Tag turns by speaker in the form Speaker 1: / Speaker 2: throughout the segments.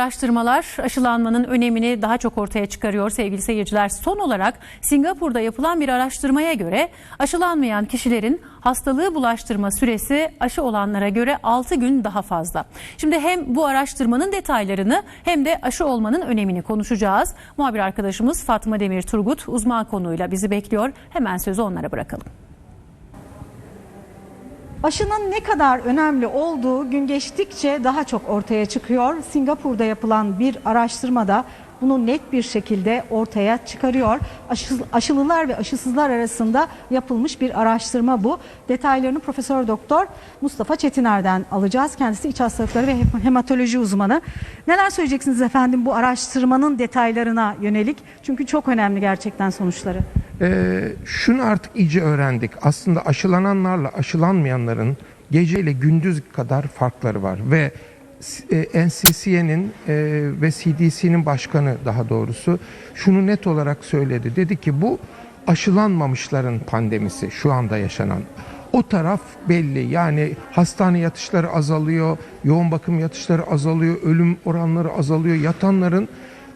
Speaker 1: Araştırmalar aşılanmanın önemini daha çok ortaya çıkarıyor sevgili seyirciler. Son olarak Singapur'da yapılan bir araştırmaya göre aşılanmayan kişilerin hastalığı bulaştırma süresi aşı olanlara göre 6 gün daha fazla. Şimdi hem bu araştırmanın detaylarını hem de aşı olmanın önemini konuşacağız. Muhabir arkadaşımız Fatma Demir Turgut uzman konuyla bizi bekliyor. Hemen sözü onlara bırakalım.
Speaker 2: Aşının ne kadar önemli olduğu gün geçtikçe daha çok ortaya çıkıyor. Singapur'da yapılan bir araştırmada bunu net bir şekilde ortaya çıkarıyor. Aşı, aşılılar ve aşısızlar arasında yapılmış bir araştırma bu. Detaylarını Profesör Doktor Mustafa Çetiner'den alacağız. Kendisi iç hastalıkları ve hematoloji uzmanı. Neler söyleyeceksiniz efendim bu araştırmanın detaylarına yönelik? Çünkü çok önemli gerçekten sonuçları.
Speaker 3: Ee, şunu artık iyice öğrendik. Aslında aşılananlarla aşılanmayanların gece ile gündüz kadar farkları var ve e, NCCN'in e, ve CDC'nin başkanı daha doğrusu şunu net olarak söyledi. Dedi ki bu aşılanmamışların pandemisi şu anda yaşanan. O taraf belli yani hastane yatışları azalıyor, yoğun bakım yatışları azalıyor, ölüm oranları azalıyor. Yatanların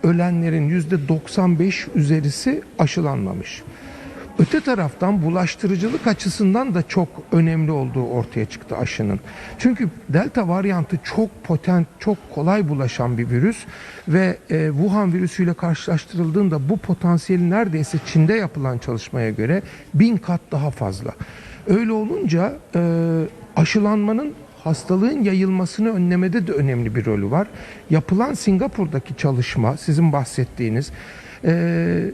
Speaker 3: ölenlerin yüzde 95 üzerisi aşılanmamış. Öte taraftan bulaştırıcılık açısından da çok önemli olduğu ortaya çıktı aşının. Çünkü delta varyantı çok potent, çok kolay bulaşan bir virüs ve e, Wuhan virüsüyle karşılaştırıldığında bu potansiyeli neredeyse Çin'de yapılan çalışmaya göre bin kat daha fazla. Öyle olunca e, aşılanmanın hastalığın yayılmasını önlemede de önemli bir rolü var. Yapılan Singapur'daki çalışma sizin bahsettiğiniz e,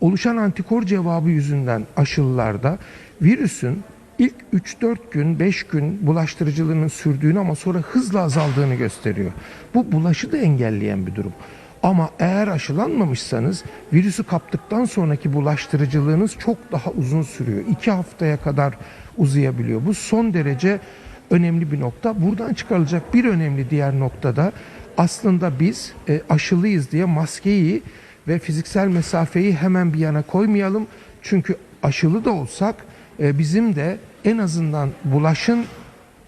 Speaker 3: oluşan antikor cevabı yüzünden aşılılarda virüsün ilk 3-4 gün 5 gün bulaştırıcılığının sürdüğünü ama sonra hızla azaldığını gösteriyor. Bu bulaşı da engelleyen bir durum. Ama eğer aşılanmamışsanız virüsü kaptıktan sonraki bulaştırıcılığınız çok daha uzun sürüyor. 2 haftaya kadar uzayabiliyor. Bu son derece önemli bir nokta. Buradan çıkarılacak bir önemli diğer noktada aslında biz e, aşılıyız diye maskeyi ve fiziksel mesafeyi hemen bir yana koymayalım. Çünkü aşılı da olsak e, bizim de en azından bulaşın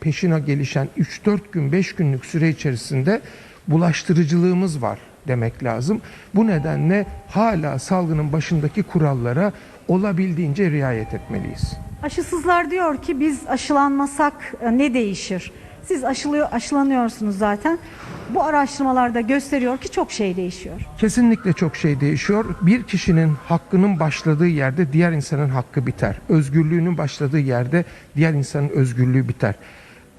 Speaker 3: peşine gelişen 3-4 gün 5 günlük süre içerisinde bulaştırıcılığımız var demek lazım. Bu nedenle hala salgının başındaki kurallara olabildiğince riayet etmeliyiz.
Speaker 2: Aşısızlar diyor ki biz aşılanmasak e, ne değişir? Siz aşılıyor, aşılanıyorsunuz zaten. Bu araştırmalarda gösteriyor ki çok şey değişiyor.
Speaker 3: Kesinlikle çok şey değişiyor. Bir kişinin hakkının başladığı yerde diğer insanın hakkı biter. Özgürlüğünün başladığı yerde diğer insanın özgürlüğü biter.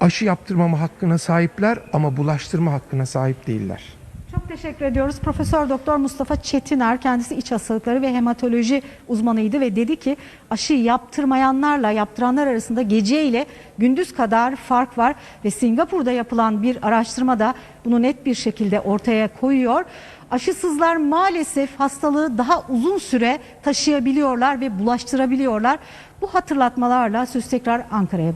Speaker 3: Aşı yaptırmama hakkına sahipler ama bulaştırma hakkına sahip değiller.
Speaker 2: Çok teşekkür ediyoruz. Profesör Doktor Mustafa Çetiner kendisi iç hastalıkları ve hematoloji uzmanıydı ve dedi ki aşı yaptırmayanlarla yaptıranlar arasında gece ile gündüz kadar fark var ve Singapur'da yapılan bir araştırma da bunu net bir şekilde ortaya koyuyor. Aşısızlar maalesef hastalığı daha uzun süre taşıyabiliyorlar ve bulaştırabiliyorlar. Bu hatırlatmalarla söz tekrar Ankara'ya